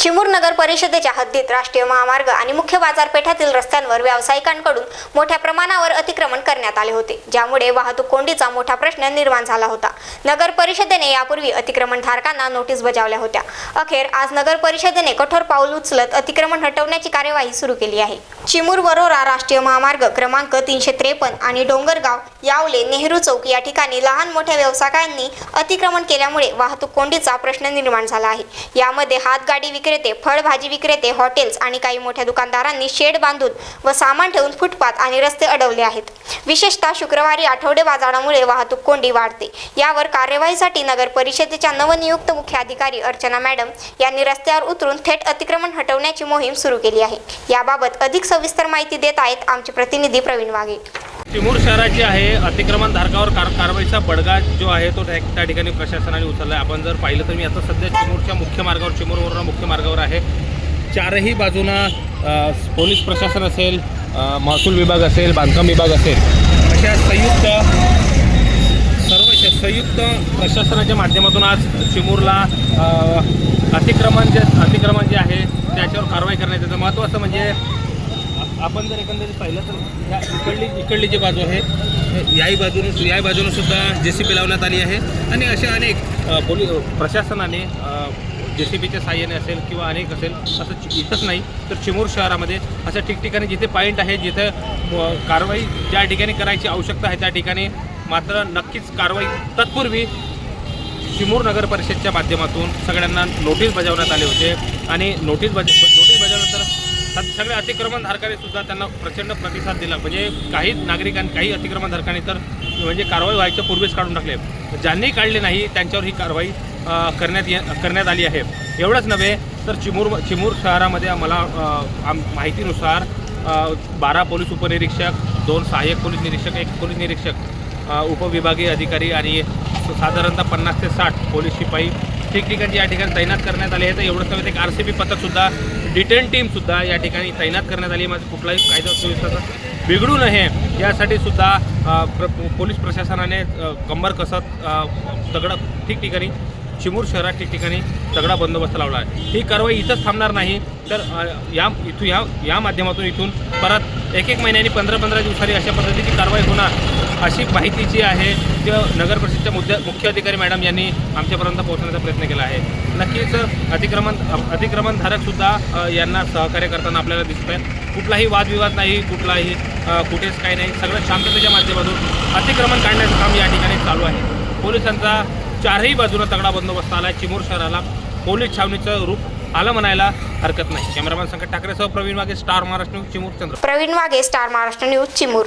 चिमूर नगर परिषदेच्या हद्दीत राष्ट्रीय महामार्ग आणि मुख्य बाजारपेठातील रस्त्यांवर व्यावसायिकांकडून मोठ्या प्रमाणावर अतिक्रमण करण्यात आले होते ज्यामुळे वाहतूक कोंडीचा मोठा प्रश्न निर्माण झाला होता. नगर परिषदेने यापूर्वी अतिक्रमणधारकांना नोटीस बजावल्या होत्या. अखेर आज नगर परिषदेने कठोर पाऊल उचलत अतिक्रमण हटवण्याची कार्यवाही सुरू केली आहे. चिमूर वरोरा राष्ट्रीय महामार्ग क्रमांक तीनशे त्रेपन्न आणि डोंगरगाव यावले नेहरू चौक या ठिकाणी लहान मोठ्या व्यावसायिकांनी अतिक्रमण केल्यामुळे वाहतूक कोंडीचा प्रश्न निर्माण झाला आहे. यामध्ये हातगाडी विक्रेते फळभाजी विक्रेते हॉटेल्स आणि काही मोठ्या दुकानदारांनी शेड बांधून व सामान ठेवून फुटपाथ आणि रस्ते अडवले आहेत. विशेषतः शुक्रवारी आठवडे बाजारामुळे वाहतूक कोंडी वाढते. यावर कार्यवाहीसाठी नगर परिषदेच्या नवनियुक्त मुख्य अधिकारी अर्चना मॅडम यांनी रस्त्यावर उतरून थेट अतिक्रमण हटवण्याची मोहीम सुरू केली आहे. याबाबत अधिक सविस्तर माहिती देत आहेत आमचे प्रतिनिधी प्रवीण वाघे. चिमूर शहराची आहे. अतिक्रमण धारकावर कार कारवाईचा बडगा जो आहे तो त्या त्या ठिकाणी प्रशासनाने उचलला आहे आपण जर पाहिलं तर मी आता सध्या चिमूरच्या मुख्य मार्गावर चिमूरवरून मुख्य मार्गावर आहे. चारही बाजूनं पोलीस प्रशासन असेल महसूल विभाग असेल बांधकाम विभाग असेल अशा संयुक्त सर्व श- संयुक्त प्रशासनाच्या माध्यमातून आज चिमूरला अतिक्रमण जे अतिक्रमण जे आहे त्याच्यावर कारवाई करण्यात येतं. महत्त्वाचं म्हणजे आपण जर एकंदरीत पाहिलं तर या इकडली इकडली जी बाजू आहे याही बाजूने याही बाजूने सुद्धा जे सी पी लावण्यात आली आहे. आणि अशा अनेक अ, प्रशासनाने जे सी पीच्या साह्याने असेल किंवा अनेक असेल असं चि- इथंच नाही तर चिमूर शहरामध्ये अशा ठिकठिकाणी जिथे पॉईंट आहे जिथे कारवाई ज्या ठिकाणी करायची आवश्यकता आहे त्या ठिकाणी मात्र नक्कीच कारवाई तत्पूर्वी चिमूर नगर परिषदच्या माध्यमातून सगळ्यांना नोटीस बजावण्यात आले होते. आणि नोटीस बज सगळे सगळ्या अतिक्रमणधारकांनी सुद्धा त्यांना प्रचंड प्रतिसाद दिला. म्हणजे काही नागरिकांनी काही अतिक्रमणधारकांनी तर म्हणजे कारवाई व्हायच्या पूर्वीच काढून टाकले. ज्यांनी काढले नाही त्यांच्यावर ही कारवाई करण्यात ये करण्यात आली आहे. एवढंच नव्हे तर चिमूर चिमूर शहरामध्ये मला आम माहितीनुसार बारा पोलीस उपनिरीक्षक दोन सहाय्यक पोलीस निरीक्षक एक पोलीस निरीक्षक उपविभागीय अधिकारी आणि साधारणतः पन्नास ते साठ पोलीस शिपाई ठिकठिकाणी या ठिकाणी तैनात करण्यात आले आहे तर एवढंच नव्हे ते एक आर सी बी पथकसुद्धा डिटेन टीमसुद्धा या ठिकाणी तैनात करण्यात आली. माझं कुठलाही कायदा सुव्यवस्थाचा बिघडू नये यासाठी सुद्धा प्र पोलीस प्रशासनाने कंबर कसत तगडा ठिकठिकाणी चिमूर शहरात ठिकठिकाणी तगडा बंदोबस्त लावला आहे. ही कारवाई इथंच थांबणार नाही. तर या इथून या या माध्यमातून इथून परत एक एक महिन्यानी पंधरा पंधरा दिवसांनी अशा पद्धतीची कारवाई होणार. अशी माहिती जी आहे ती नगर परिषदच्या मुद्द्या मुख्य अधिकारी मॅडम यांनी आमच्यापर्यंत पोहोचण्याचा प्रयत्न केला आहे. नक्कीच अतिक्रमण अतिक्रमणधारकसुद्धा यांना सहकार्य करताना आपल्याला दिसत आहे कुठलाही वादविवाद नाही कुठलाही कुठेच काही नाही. सगळं शांततेच्या माध्यमातून अतिक्रमण काढण्याचं काम या ठिकाणी चालू आहे. पोलिसांचा चारही बाजूला तगडा बंदोबस्त आला आहे चिमूर शहराला पोलीस छावणीचं रूप आलं म्हणायला हरकत नाही. कॅमेरामॅन संकट ठाकरेसह Praveen Waghe Star Maharashtra news Chimur Chandra Praveen Waghe Star Maharashtra news Chimur.